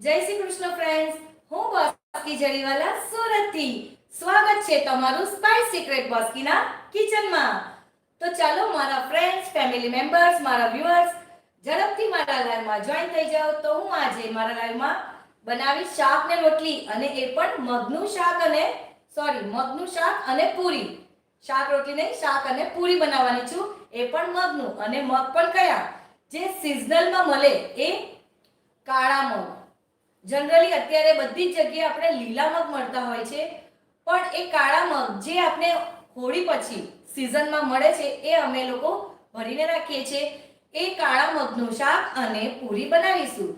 જય શ્રી કૃષ્ણ ફ્રેન્ડ્સ હું બાસ્કી જરીવાલા સુરતથી. સ્વાગત છે તમારું સ્પાઇસ સિક્રેટ બાસ્કીના કિચનમાં. તો ચાલો મારા ફ્રેન્ડ્સ ફેમિલી મેમ્બર્સ મારા વ્યુઅર્સ ઝડપથી મારા લાઈવમાં જોઈન થઈ જાઓ. તો હું આજે મારા લાઈવમાં બનાવી શાક ને રોટલી અને એ પણ મગનું શાક અને સોરી મગનું શાક અને પૂરી. શાક રોટલી નહીં, શાક અને પૂરી બનાવવાની છું. એ પણ મગનું અને મગ પણ કયા? જે સિઝનલમાં મળે એ કાળા મગ. જનરલી અત્યારે બધી જ જગ્યાએ આપણે લીલા મગ મળતા હોય છે. પણ એ કાળા મગ જે આપણે હોળી પછી સિઝનમાં મળે છે, એ અમે લોકો ભરીને રાખીએ છીએ. એ કાળા મગનું શાક અને પૂરી બનાવીશું.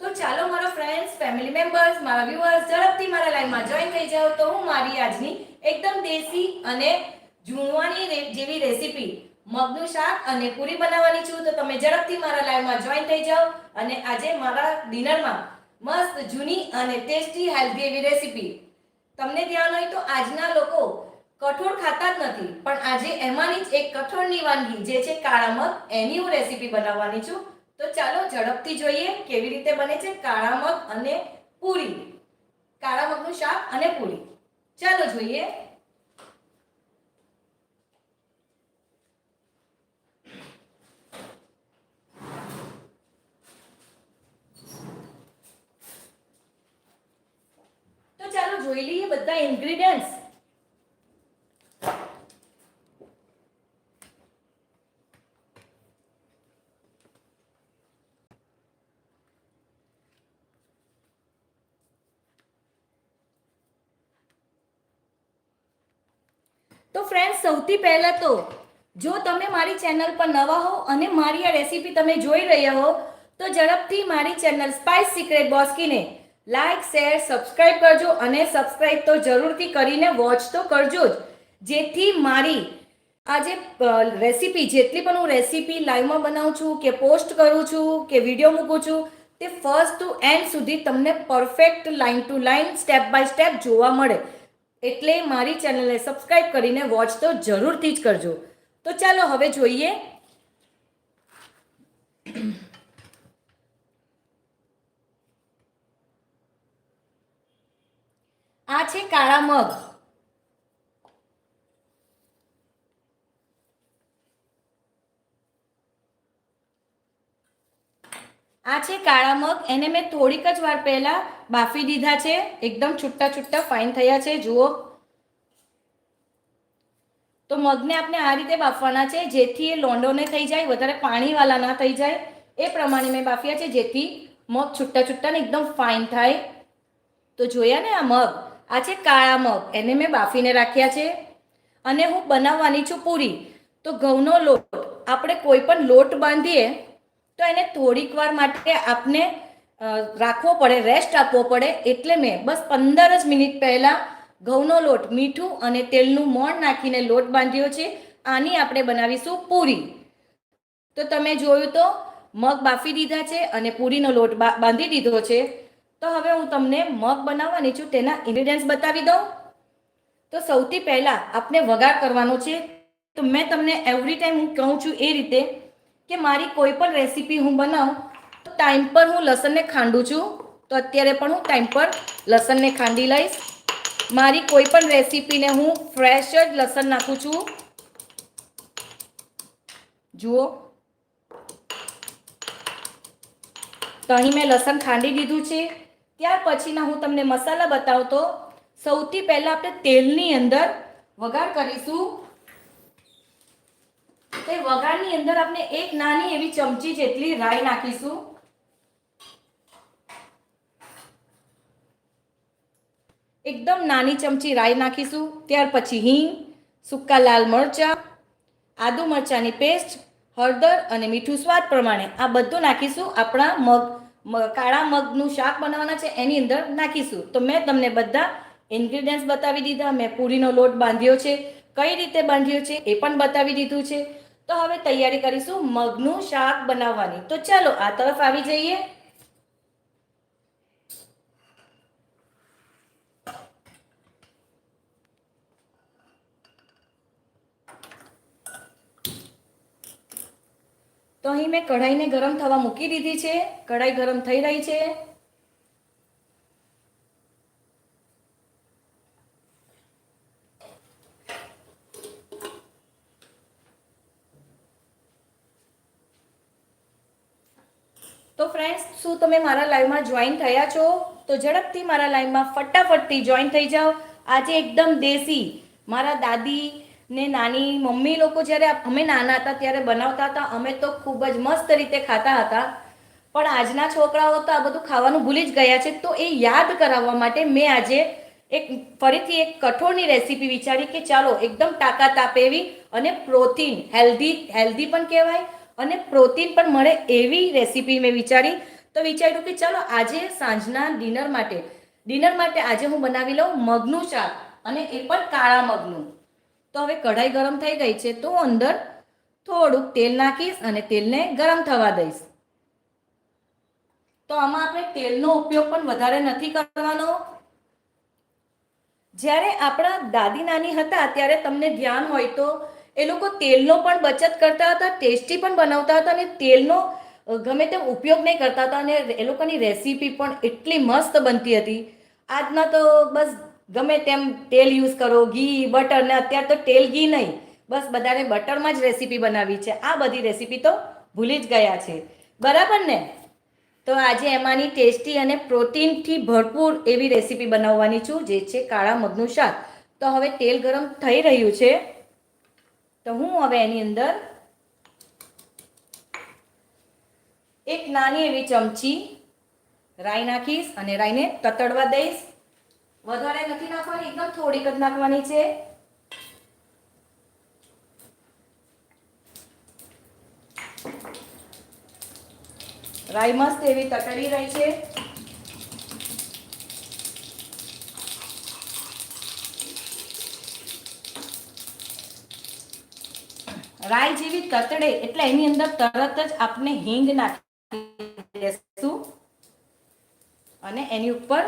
તો ચાલો મારા ફ્રેન્ડ્સ ફેમિલી મેમ્બર્સ મારા વ્યુઅર્સ ઝડપથી મારા લાઈનમાં જોઈન થઈ જાઓ. તો હું મારી આજની એકદમ દેશી અને ઝૂણવાની જેવી રેસીપી મગનું શાક અને પૂરી બનાવવાની છું. તો તમે ઝડપથી મારા લાઈવમાં જોઈન થઈ જાઓ. અને આજે મારા ડિનરમાં મસ્ત, જૂની અને ટેસ્ટી હેલ્ધી એવી રેસીપી તમને ધ્યાન હોય તો આજના લોકો કઠોળ ખાતા જ નથી, પણ આજે એમાંની જ એક કઠોળની વાનગી જે છે કાળા મગ એની હું રેસીપી બનાવવાની છું. તો ચાલો ઝડપથી જોઈએ કેવી રીતે બને છે કાળા મગ અને પૂરી. કાળા મગનું શાક અને પૂરી. ચાલો જોઈએ તો જોઈ લઈએ બધા ઇન્ગ્રેડિયન્ટ્સ તો ફ્રેન્ડ્સ સૌથી પહેલા તો જો તમે મારી ચેનલ પર નવા હો અને મારી આ રેસીપી તમે જોઈ રહ્યા હો, તો ઝડપથી મારી ચેનલ સ્પાઇસ સિક્રેટ બોસ્કીને લાઈક શેર સબસ્ક્રાઇબ કરજો અને સબસ્ક્રાઇબ તો જરૂરથી કરીને વોચ તો કરજો જ. જેથી મારી આ જે રેસીપી જેટલી પણ હું રેસીપી લાઈવમાં બનાવું છું, કે પોસ્ટ કરું છું, કે વીડિયો મૂકું છું, તે ફર્સ્ટ ટુ એન્ડ સુધી તમને perfect line to line step by step જોવા મળે. એટલે મારી ચેનલને સબસ્ક્રાઇબ કરીને વોચ તો જરૂરથી જ કરજો. તો ચાલો હવે જોઈએ. આ છે કાળા મગ. આ છે કાળા મગ. એને મેં થોડીક જ વાર પહેલા બાફી દીધા છે. એકદમ છૂટા છૂટા ફાઇન થયા છે, જુઓ. તો મગને આપણે આ રીતે બાફવાના છે, જેથી એ લોંડોને થઈ જાય, વધારે પાણીવાળા ના થઈ જાય. એ પ્રમાણે મેં બાફ્યા છે, જેથી મગ છૂટા છૂટા ને એકદમ ફાઇન થાય. તો જોયા ને આ મગ? આ છે કાળા મગ એને મેં બાફીને રાખ્યા છે. અને હું બનાવવાની છું પૂરી. તો ઘઉંનો લોટ, આપણે કોઈ પણ લોટ બાંધીએ, તો એને થોડીક વાર માટે આપને રાખવો પડે રેસ્ટ આપવો પડે. એટલે મેં બસ પંદર જ મિનિટ પહેલાં ઘઉંનો લોટ, મીઠું અને તેલનું મોણ નાખીને લોટ બાંધ્યો છે. આની આપણે બનાવીશું પૂરી. તો તમે જોયું તો, મગ બાફી દીધા છે અને પૂરીનો લોટ બાંધી દીધો છે. તો હવે હું તમને મગ બનાવવાની છું, તેના ઇન્ગ્રીડિયન્ટ્સ બતાવી દઉં. તો સૌથી પહેલાં આપણે વઘાર કરવાનો છે. તો મેં તમને એવરી ટાઈમ હું કહું છું એ રીતે કે મારી કોઈ પણ રેસીપી હું બનાવું, તો ટાઈમ પર હું લસણને ખાંડું છું. તો અત્યારે પણ હું ટાઈમ પર લસણને ખાંડી લઈશ. મારી કોઈ પણ રેસીપીને હું ફ્રેશ જ લસણ નાખું છું. જુઓ. તો અહીં મેં લસણ ખાંડી દીધું છે. ત્યાર પછીના હું તમને મસાલા બતાવતો, સૌથી પહેલાં આપણે તેલની અંદર વઘાર કરીશું. તે વઘારની અંદર આપણે એક નાની એવી ચમચી જેટલી રાઈ નાખીશું. એકદમ નાની ચમચી રાઈ નાખીશું. ત્યાર પછી હિંગ, સૂકા લાલ મરચાં, આદુ મરચાંની પેસ્ટ, હળદર અને મીઠું સ્વાદ પ્રમાણે આ બધું નાખીશું આપણા મગ કાળા મગનું શાક બનાવવાના છે, એની અંદર નાખીશું. તો મેં તમને બધા ઇન્ગ્રીડિયન્ટ્સ બતાવી દીધા, મેં પૂરીનો લોટ બાંધ્યો છે. કઈ રીતે બાંધ્યો છે, એ પણ બતાવી દીધું છે. તો હવે તૈયારી કરીશું મગનું શાક બનાવવાની. તો ચાલો, આ તરફ આવી જઈએ. તો અહીં મેં કઢાઈને ગરમ થવા મૂકી દીધી છે. કઢાઈ ગરમ થઈ રહી છે. તો ફ્રેન્ડ્સ શું તમે મારા લાઈવમાં જોઈન થયા છો? તો ઝડપથી મારા લાઈવમાં ફટાફટથી જોઈન થઈ જાઓ. આજે એકદમ દેશી. મારા દાદી ને નાની મમ્મી લોકો જ્યારે અમે નાના હતા ત્યારે બનાવતા હતા, અમે તો ખૂબ જ મસ્ત રીતે ખાતા હતા. પણ આજના છોકરાઓ તો આ બધું ખાવાનું ભૂલી જ ગયા છે. તો એ યાદ કરાવવા માટે મેં આજે એક ફરીથી એક કઠોળની રેસીપી વિચારી કે ચાલો એકદમ તાકાત આપે એવી અને પ્રોટીન, હેલ્ધી હેલ્ધી પણ કહેવાય અને પ્રોટીન પણ મળે એવી રેસીપી મેં વિચારી. તો વિચાર્યું કે ચાલો આજે સાંજના ડિનર માટે ડિનર માટે આજે હું બનાવી લઉં મગનું શાક અને એ પણ કાળા મગનું. તો હવે કઢાઈ ગરમ થઈ ગઈ છે તો અંદર થોડુંક તેલ નાખીશ અને તેલને ગરમ થવા દઈશ. તો આમાં આપણે તેલનો ઉપયોગ પણ વધારે નથી કરવાનો. જ્યારે આપણા દાદી નાની હતા ત્યારે તમને ધ્યાન હોય તો એ લોકો તેલનો પણ બચત કરતા હતા, ટેસ્ટી પણ બનાવતા હતા અને તેલનો ગમે તેમ ઉપયોગ નહીં કરતા હતા અને એ લોકોની રેસીપી પણ એટલી મસ્ત બનતી હતી. આજના તો બસ ગમે તેમ તેલ યુઝ કરો, ઘી બટર ને અત્યારે તો તેલ ઘી નહીં. બસ બધાને બટરમાં જ રેસીપી બનાવી છે. આ બધી રેસીપી તો ભૂલી જ ગયા છે. બરાબર ને? તો આજે એમાંની ટેસ્ટી અને પ્રોટીનથી ભરપૂર એવી રેસીપી બનાવવાની છું, જે છે કાળા મગનું શાક. તો હવે તેલ ગરમ થઈ રહ્યું છે. તો હું હવે એની અંદર એક નાની એવી ચમચી રાઈ નાખીશ અને રાઈને તતડવા દઈશ. વધારે નથી નાખવાની, એકદમ થોડીક જ નાખવાની છે. રાઈ મસ્ત એવી તતડી રહી છે. રાઈ જેવી તતડે એટલે એની અંદર તરત જ આપણે હિંગ નાખી દેશું. અને એની ઉપર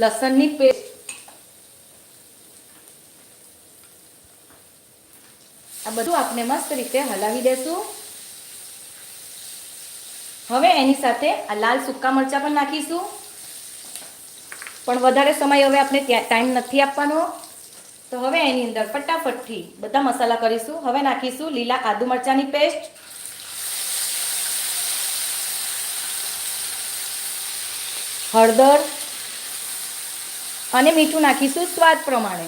લસણની પેસ્ટ આ બધું આપણે મસ્ત રીતે હલાવી દેશું. હવે એની સાથે આ લાલ સૂકા મરચાં પણ નાખીશું. પણ વધારે સમય હવે આપણે ટાઈમ નથી આપવાનો. તો હવે એની અંદર ફટાફટથી બધા મસાલા કરીશું. હવે નાખીશું લીલા આદુ મરચાંની પેસ્ટ. હળદર અને મીઠું નાખીશું સ્વાદ પ્રમાણે.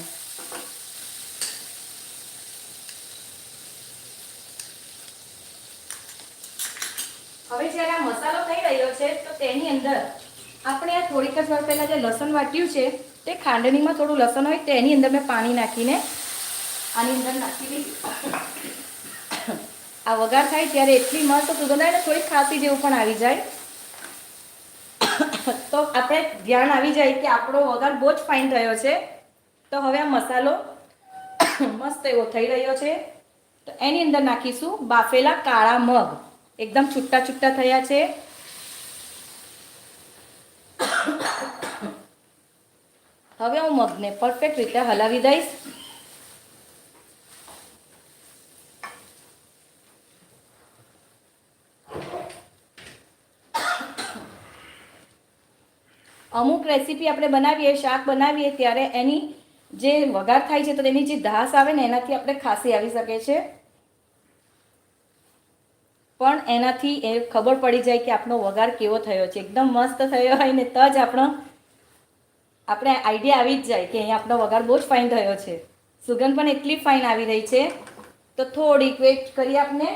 હવે જ્યારે આ મસાલો થઈ રહ્યો છે, તો તેની અંદર આપણે આ થોડીક જ વાર પહેલાં જે લસણ વાટ્યું છે, તે ખાંડણીમાં થોડું લસણ હોય તેની અંદર મેં પાણી નાખીને આની અંદર નાખી દીધું. આ વઘાર થાય ત્યારે એટલી મસ્ત સુગંધ આવે ને થોડીક ખાંસી જેવું પણ આવી જાય. તો આપણે ધ્યાન આવી જાય કે આપણો વઘાર બહુ જ ફાઇન થયો છે. તો હવે આ મસાલો મસ્ત એવો થઈ રહ્યો છે. તો એની અંદર નાખીશું બાફેલા કાળા મગ. એકદમ છૂટા છૂટા થયા છે. હવે હું મગને પરફેક્ટ રીતે હલાવી દઈશ. અમુક રેસીપી આપણે બનાવીએ, શાક બનાવીએ, ત્યારે એની જે વઘાર થાય છે, તો તેની જે ધાસ આવે ને, એનાથી આપણે ખાંસી આવી શકે છે. પણ એનાથી એ ખબર પડી જાય કે આપણો વઘાર કેવો થયો છે. એકદમ મસ્ત થયો હોય ને, તો જ આપણો, આપણે આઈડિયા આવી જ જાય કે અહીંયા આપણો વઘાર બહુ જ ફાઇન થયો છે. સુગંધ પણ એટલી ફાઇન આવી રહી છે. તો થોડીક વેટ કરી આપણે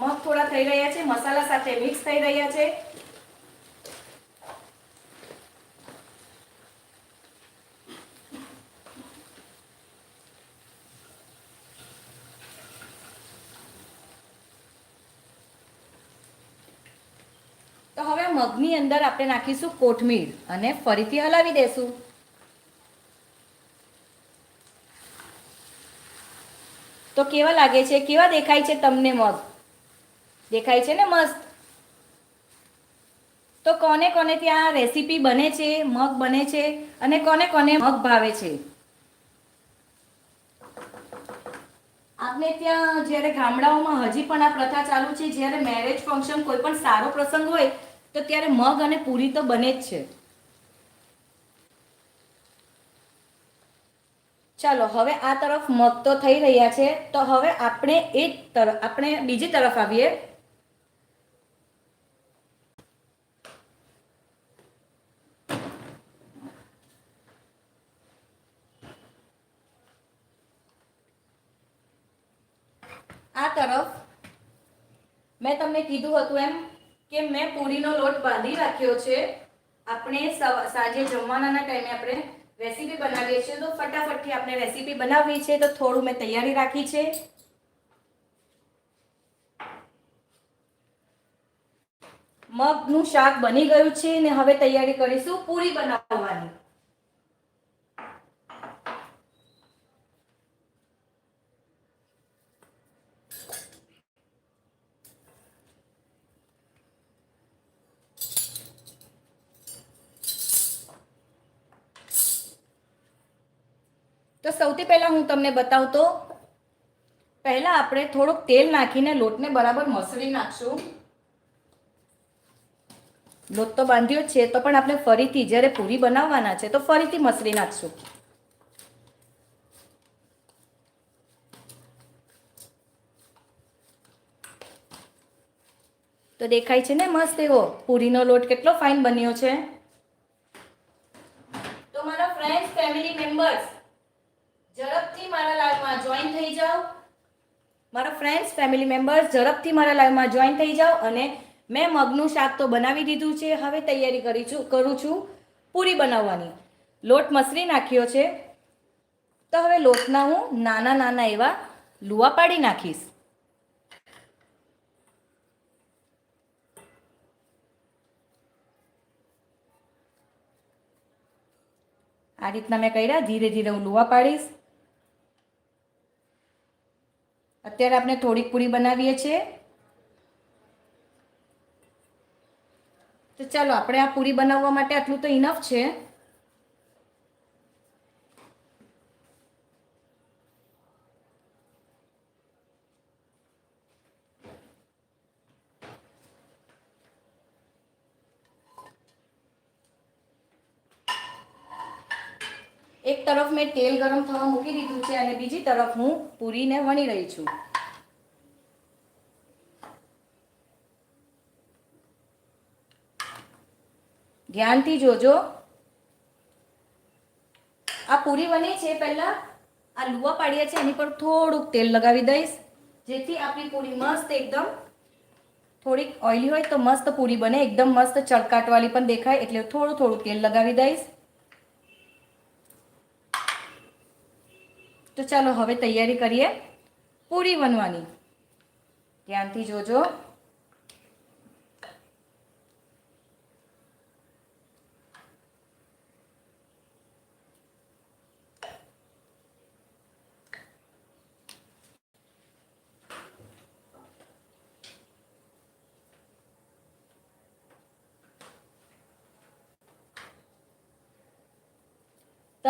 મગ થોડા થઈ રહ્યા છે, મસાલા સાથે મિક્સ થઈ રહ્યા છે. તો હવે મગની અંદર આપણે નાખીશું કોથમીર અને ફરીથી હલાવી દેશું. તો કેવા લાગે છે? કેવા દેખાય છે તમને મગ? દેખાય છે ને મસ્ત? તો કોને કોને ત્યાં રેસીપી બને છે, મગ બને છે, અને કોને કોને મગ ભાવે છે? આપણે ત્યાં જ્યારે ગામડાઓમાં હજી પણ આ પ્રથા ચાલુ છે, જ્યારે મેરેજ ફંક્શન કોઈ પણ સારો પ્રસંગ હોય, તો ત્યારે મગ અને પૂરી તો બને જ છે. ચાલો, હવે આ તરફ મગ તો થઈ રહ્યા છે, તો હવે આપણે એ તરફ આપણે બીજી તરફ આવીએ. આ તરફ મેં તમને કીધું હતું એમ કે મેં પૂરીનો લોટ બાંધી રાખ્યો છે. આપણે સાંજે જમવાના ટાઈમે આપણે રેસીપી બનાવીએ છીએ. તો ફટાફટથી આપણે રેસીપી બનાવવી છે તો થોડું મેં તૈયારી રાખી છે. મગનું શાક બની ગયું છે ને હવે તૈયારી કરીશું પૂરી બનાવવાની તો સૌથી પહેલા હું તમને બતાવું તો, પહેલા આપણે થોડુંક તેલ નાખીને લોટને બરાબર મસળી નાખશું. લોટ તો બાંધ્યો છે, તો પણ આપણે ફરીથી જ્યારે પૂરી બનાવવાના છે, તો ફરીથી મસળી નાખશું. તો દેખાય છે ને મસ્ત એવો, પૂરીનો લોટ કેટલો ફાઇન બન્યો છે. તો મારા ફ્રેન્ડ્સ ફેમિલી મેમ્બર્સ મારા લાઈવમાં જોઈન થઈ જાઓ. મારા ફ્રેન્ડ્સ ફેમિલી મેમ્બર્સ ઝડપથી મારા લાઈવમાં જોઈન થઈ જાઓ અને મેં મગનું શાક તો બનાવી દીધું છે. હવે તૈયારી કરી છું, કરું છું પૂરી બનાવવાની. લોટ મસરી નાખ્યો છે. તો હવે લોટના હું નાના નાના એવા લુવા પાડી નાખીશ. આ રીતના મેં કર્યા. ધીરે ધીરે હું લુવા પાડીશ. અત્યારે આપણે થોડીક પૂરી બનાવીએ છીએ. તો ચાલો, આપણે આ પૂરી બનાવવા માટે આટલું તો ઇનફ છે એક તરફ મેં તેલ ગરમ થવા મૂકી દીધું છે અને બીજી તરફ હું પૂરીને વણી રહી છું. ધ્યાનથી જોજો. આ પૂરી બની છે પહેલા આ લુવા પાડ્યા છે એની પર થોડુંક તેલ લગાવી દઈશ, જેથી આપણી પૂરી મસ્ત એકદમ થોડીક ઓઇલી હોય તો મસ્ત પૂરી બને, એકદમ મસ્ત ચળકાટવાળી પણ દેખાય, એટલે થોડું થોડું તેલ લગાવી દઈશ. તો ચાલો હવે તૈયારી કરીએ પૂરી બનવાની ધ્યાનથી જોજો.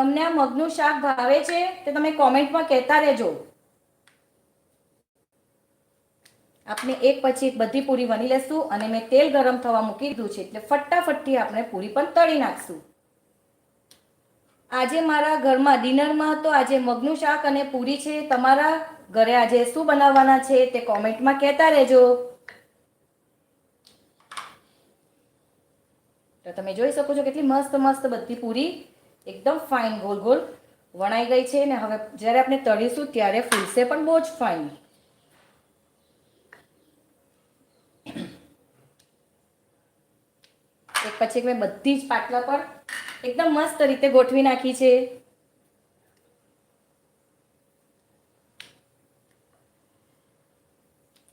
તમને આ મગનું શાક ભાવે છે તે તમે કોમેન્ટમાં કહેતા રહેજો. આપણે એક પછી એક બધી પૂરી બની લેશું અને મેં તેલ ગરમ થવા મૂકી દીધું છે એટલે ફટાફટથી આપણે પૂરી પણ તળી નાખશું. આજે મારા ઘરમાં ડિનરમાં તો આજે મગનું શાક અને પૂરી છે. તમારા ઘરે આજે શું બનાવવાના છે તે કોમેન્ટમાં કહેતા રહેજો. તો તમે જોઈ શકો છો કેટલી મસ્ત મસ્ત બધી પૂરી એકદમ ફાઇન ગોલ ગોલ વણાઈ ગઈ છે ને હવે જ્યારે આપણે તળીશું ત્યારે ફૂલશે પણ બહુ જ ફાઇન એક પછી મેં બધી જ પાટલા પર એકદમ મસ્ત રીતે ગોઠવી નાખી છે.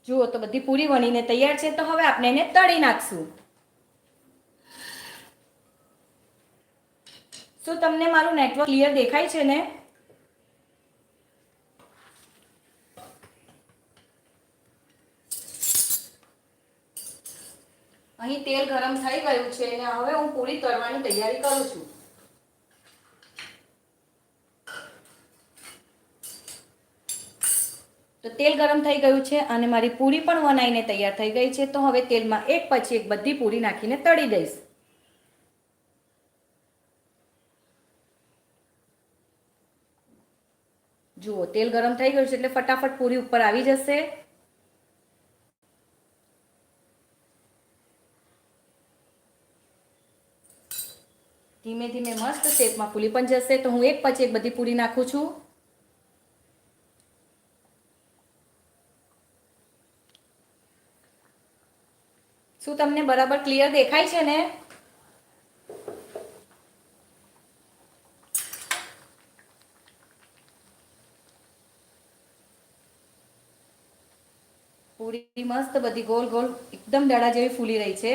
જુઓ તો બધી પૂરી વણીને તૈયાર છે, તો હવે આપણે એને તળી નાખશું. શું તમને મારું નેટવર્ક ક્લિયર દેખાય છે ને? અહીં તેલ ગરમ થઈ ગયું છે અને હવે હું પૂરી તળવાની તૈયારી કરું છું. તો તેલ ગરમ થઈ ગયું છે અને મારી પૂરી પણ વનાઈને તૈયાર થઈ ગઈ છે. તો હવે તેલમાં એક પછી એક બધી પૂરી નાખીને તળી દઈશ. જુઓ, તેલ ગરમ થઈ ગયું છે એટલે ફટાફટ પૂરી ઉપર આવી જશે. ધીમે ધીમે મસ્ત શેપમાં ફૂલી પણ જશે. તો હું એક પછી એક બધી પૂરી નાખું છું. શું તમને બરાબર ક્લિયર દેખાય છે ને? પૂરી મસ્ત બધી ગોલ ગોલ એકદમ દડા જેવી ફૂલી રહી છે.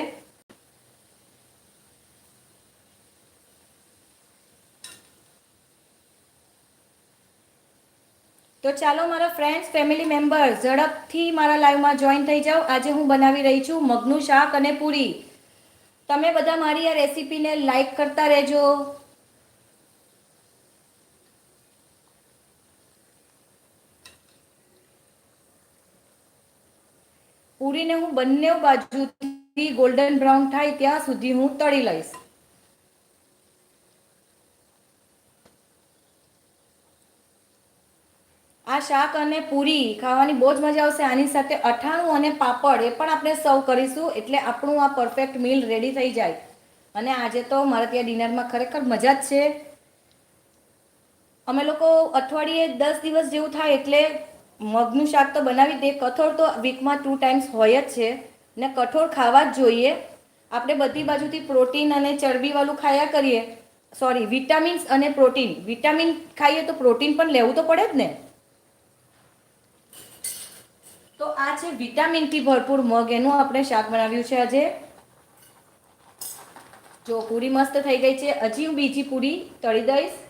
તો ચાલો મારા ફ્રેન્ડ્સ ફેમિલી મેમ્બર ઝડપથી મારા લાઈવમાં જોઈન થઈ જાઓ. આજે હું બનાવી રહી છું મગનું શાક અને પૂરી. તમે બધા મારી આ રેસીપીને લાઈક કરતા રહેજો. પૂરીને હું બંને બાજુથી ગોલ્ડન બ્રાઉન થાય ત્યાં સુધી હું તળી લઈશ. આ શાક અને પૂરી ખાવાની બહુ જ મજા આવશે. આની સાથે અઠાણું અને પાપડ એ પણ આપણે સર્વ કરીશું એટલે આપણું આ પરફેક્ટ મીલ રેડી થઈ જાય. અને આજે તો મારા ત્યાં ડિનરમાં ખરેખર મજા જ છે. અમે લોકો અઠવાડિયે દસ દિવસ જેવું થાય એટલે મગનું શાક તો બનાવી દે. કઠોળ તો વીકમાં ટુ ટાઈમ્સ હોય જ છે. ને કઠોળ ખાવા જ જોઈએ. આપણે બધી બાજુથી પ્રોટીન અને ચરબીવાળું ખાયા કરીએ. સોરી વિટામિન્સ અને પ્રોટીન વિટામિન ખાઈએ તો પ્રોટીન પણ લેવું તો પડે જ ને. તો આ છે વિટામિનથી ભરપૂર મગ. એનું આપણે શાક બનાવ્યું છે આજે. જો પૂરી મસ્ત થઈ ગઈ છે. હજી હું બીજી પૂરી તળી દઈશ.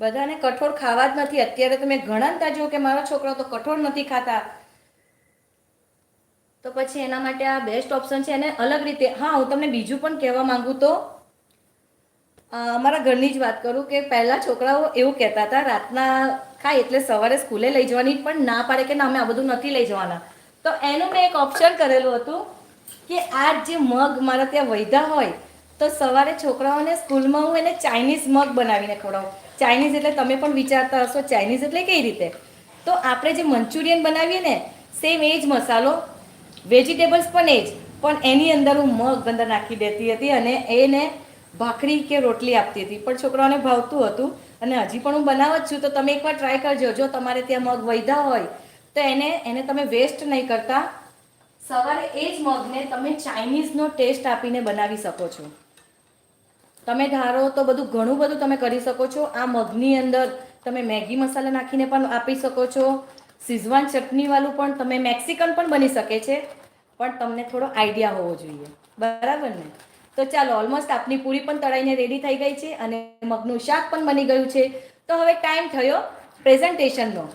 બધાને કઠોળ ખાવા જ નથી. અત્યારે તમે ઘણા જો કે મારો છોકરાઓ તો કઠોળ નથી ખાતા. તો પછી એના માટે આ બેસ્ટ ઓપ્શન છે અને અલગ રીતે, હા, હું તમને બીજું પણ કહેવા માંગુ તો અમારા ઘરની જ વાત કરું કે પહેલાં છોકરાઓ એવું કહેતા હતા, રાતના ખાય એટલે સવારે સ્કૂલે લઈ જવાની, પણ ના પાડે કે ના, અમે આ બધું નથી લઈ જવાના. તો એનું મેં એક ઓપ્શન કરેલું હતું કે આ જે મગ મારા ત્યાં વૈધા હોય, તો સવારે છોકરાઓને સ્કૂલમાં હું એને ચાઇનીઝ મગ બનાવીને ખવડાવું. ચાઇનીઝ એટલે તમે પણ વિચારતા હશો ચાઇનીઝ એટલે કઈ રીતે? તો આપણે જે મંચુરિયન બનાવીએ ને સેમ એ જ મસાલો વેજીટેબલ્સ પણ એ જ, પણ એની અંદર હું મગ અંદર નાખી દેતી હતી અને એને ભાખરી કે રોટલી આપતી હતી. પણ છોકરાઓને ભાવતું હતું અને હજી પણ હું બનાવ જ છું, તો તમે એકવાર ટ્રાય કરજો. જો તમારે ત્યાં મગ વૈધા હોય, તો એને એને તમે વેસ્ટ નહીં કરતા. સવારે એ જ મગને તમે ચાઇનીઝનો ટેસ્ટ આપીને બનાવી શકો છો. તમે ધારો તો બધું ઘણું બધું તમે કરી શકો છો. આ મગની અંદર તમે મેગી મસાલા નાખીને પણ આપી શકો છો. સિઝવાન ચટણીવાળું પણ તમે મેક્સિકન પણ બની શકે છે. પણ તમને થોડો આઈડિયા હોવો જોઈએ. બરાબર ને? તો ચાલો, ઓલમોસ્ટ આપની પૂરી પણ તળાઈને રેડી થઈ ગઈ છે અને મગનું શાક પણ બની ગયું છે. તો હવે ટાઈમ થયો પ્રેઝન્ટેશનનો.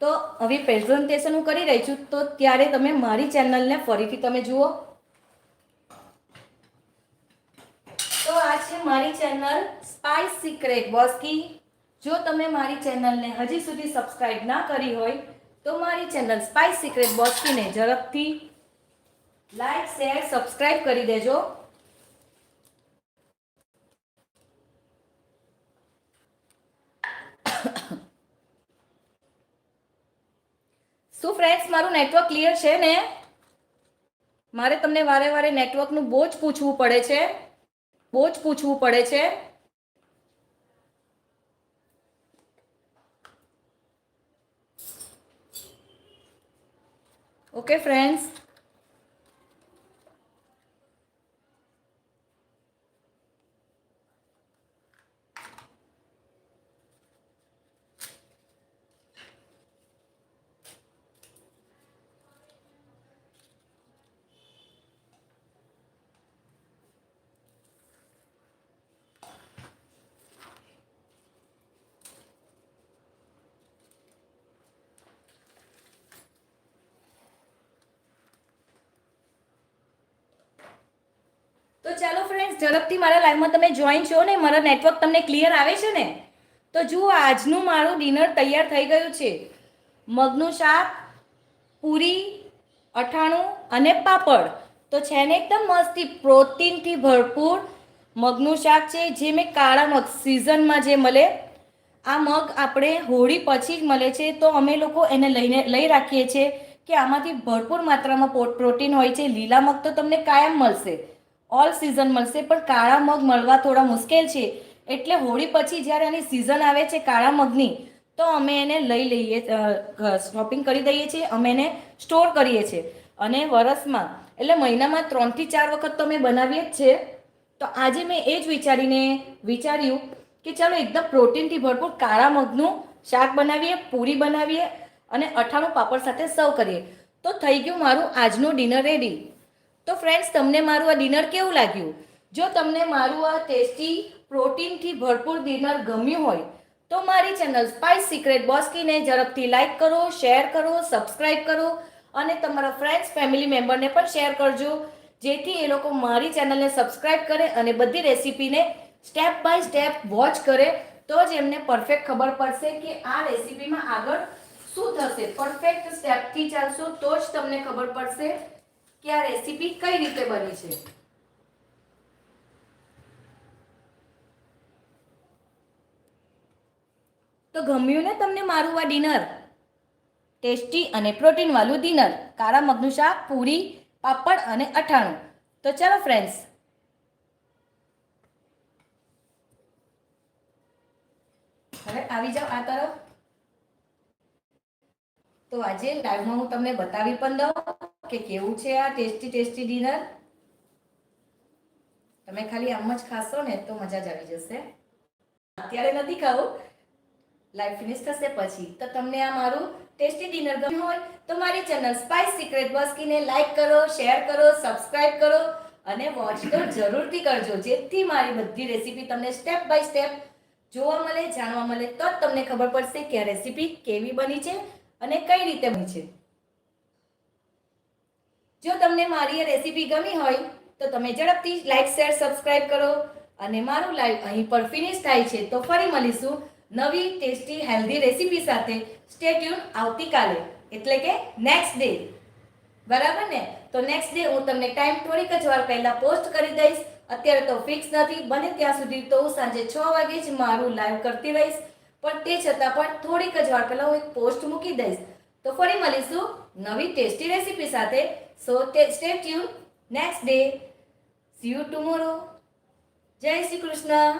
તો હવે પ્રેઝન્ટેશન હું કરી રહી છું. તો ત્યારે તમે મારી ચેનલને ફરીથી તમે જુઓ. તો આ છે મારી ચેનલ સ્પાઇસ સિક્રેટ બોસ્કી જો તમે મારી ચેનલને હજી સુધી સબસ્ક્રાઇબ ના કરી હોય, તો મારી ચેનલ સ્પાઇસ સિક્રેટ બોસ્કીને ઝડપથી લાઈક શેર સબસ્ક્રાઇબ કરી દેજો. શું ફ્રેન્ડ્સ મારું નેટવર્ક ક્લિયર છે ને? મારે તમને વારે વારે નેટવર્કનું બહુ જ પૂછવું પડે છે. બહુ જ પૂછવું પડે છે. ઓકે ફ્રેન્ડ્સ ઝડપથી મારા લાઈવમાં તમે જોઈન છો ને, મારા નેટવર્ક તમને ક્લિયર આવે છે ને, તો જુઓ આજનું મારું ડિનર તૈયાર થઈ ગયું છે. મગનું શાક, પૂરી અઠાણું અને પાપડ. તો છે ને એકદમ મસ્તી, પ્રોટીનથી ભરપૂર મગનું શાક છે, જે મેં કાળા મગ સિઝનમાં જે મળે. આ મગ આપણે હોળી પછી જ મળે છે, તો અમે લોકો એને લઈને, લઈ રાખીએ છીએ કે આમાંથી ભરપૂર માત્રામાં પ્રોટીન હોય છે, લીલા મગ તો તમને કાયમ મળશે. ઓલ સિઝન મળશે, પણ કાળા મગ મળવા થોડા મુશ્કેલ છે. એટલે હોળી પછી જ્યારે આની સિઝન આવે છે કાળા મગની, તો અમે એને લઈ લઈએ શોપિંગ કરી દઈએ છીએ, અમે એને સ્ટોર કરીએ છીએ. અને વરસમાં, એટલે મહિનામાં ત્રણથી ચાર વખત તો અમે બનાવીએ જ છે તો આજે મેં એ જ વિચારીને વિચાર્યું કે ચાલો એકદમ પ્રોટીનથી ભરપૂર કાળા મગનું શાક બનાવીએ, પૂરી બનાવીએ અને અઠાણું પાપડ સાથે સર્વ કરીએ. તો થઈ ગયું મારું આજનું ડિનર રેડી તો ફ્રેન્ડ્સ તમને મારું આ ડિનર કેવું લાગ્યું? જો તમને મારું આ ટેસ્ટી પ્રોટીનથી ભરપૂર ડિનર ગમ્યું હોય, તો મારી ચેનલ સ્પાઇસ સિક્રેટ બોસ્કીને ઝડપથી લાઈક કરો શેર કરો સબસ્ક્રાઇબ કરો અને તમારા ફ્રેન્ડ્સ ફેમિલી મેમ્બરને પણ શેર કરજો, જેથી એ લોકો મારી ચેનલને સબસ્ક્રાઇબ કરે અને બધી રેસીપીને સ્ટેપ બાય સ્ટેપ વોચ કરે. તો જ એમને પરફેક્ટ ખબર પડશે કે આ રેસીપીમાં આગળ શું થશે. પરફેક્ટ સ્ટેપથી ચાલશો તો જ તમને ખબર પડશે કે આ રેસીપી કઈ રીતે બની છે? તો ગમ્યું ને તમને મારું આ ડિનર? ટેસ્ટી અને પ્રોટીનવાળું ડિનર. કાળા મગનું શાક, પૂરી, પાપડ અને અઠાણું તો ચાલો ફ્રેન્ડ્સ હવે આવી જાઓ આ તરફ. તો આજે લાઈવમાં હું તમને બતાવી પણ દઉં કે કેવું છે આ ટેસ્ટી ટેસ્ટી ડિનર તમે ખાલી આમ જ ખાશો ને તો મજા જ આવી જશે. અત્યારે નથી ખાવું લાઈવ ફિનિશ થશે પછી. તો તમને આ મારું ટેસ્ટી ડિનર ગમ્યું હોય તો મારી ચેનલ સ્પાઇસ સિક્રેટ બસ્કીને લાઈક કરો શેર કરો સબસ્ક્રાઇબ કરો અને વોચ તો જરૂરથી કરજો. જેથી મારી બધી રેસીપી તમને સ્ટેપ બાય સ્ટેપ જોવા મળે, જાણવા મળે, તો જ તમને ખબર પડશે કે આ રેસીપી કેવી બની છે. અને કઈ રીતે બની છે? જો તમને મારી રેસીપી ગમી હોય, તો તમે ઝડપથી લાઈક શેર સબસ્ક્રાઇબ કરો અને મારું લાઈવ અહીં પર ફિનિશ થાય છે. તો ફરી મળીશું નવી ટેસ્ટી હેલ્ધી રેસીપી સાથે. સ્ટેટ્યુન આવતીકાલે, એટલે કે નેક્સ્ટ ડે બરાબર ને? તો નેક્સ્ટ ડે હું તમને ટાઈમ થોડીક જ વાર પહેલાં પોસ્ટ કરી દઈશ. અત્યારે તો ફિક્સ નથી, બને ત્યાં સુધી તો હું સાંજે છ વાગે જ મારું લાઈવ કરતી રહીશ. પણ તે છતાં પણ થોડીક જ વાર પહેલાં હું એક પોસ્ટ મૂકી દઈશ. તો ફરી મળીશું નવી ટેસ્ટી રેસીપી સાથે. So stay tuned next day see you tomorrow જય શ્રી કૃષ્ણ.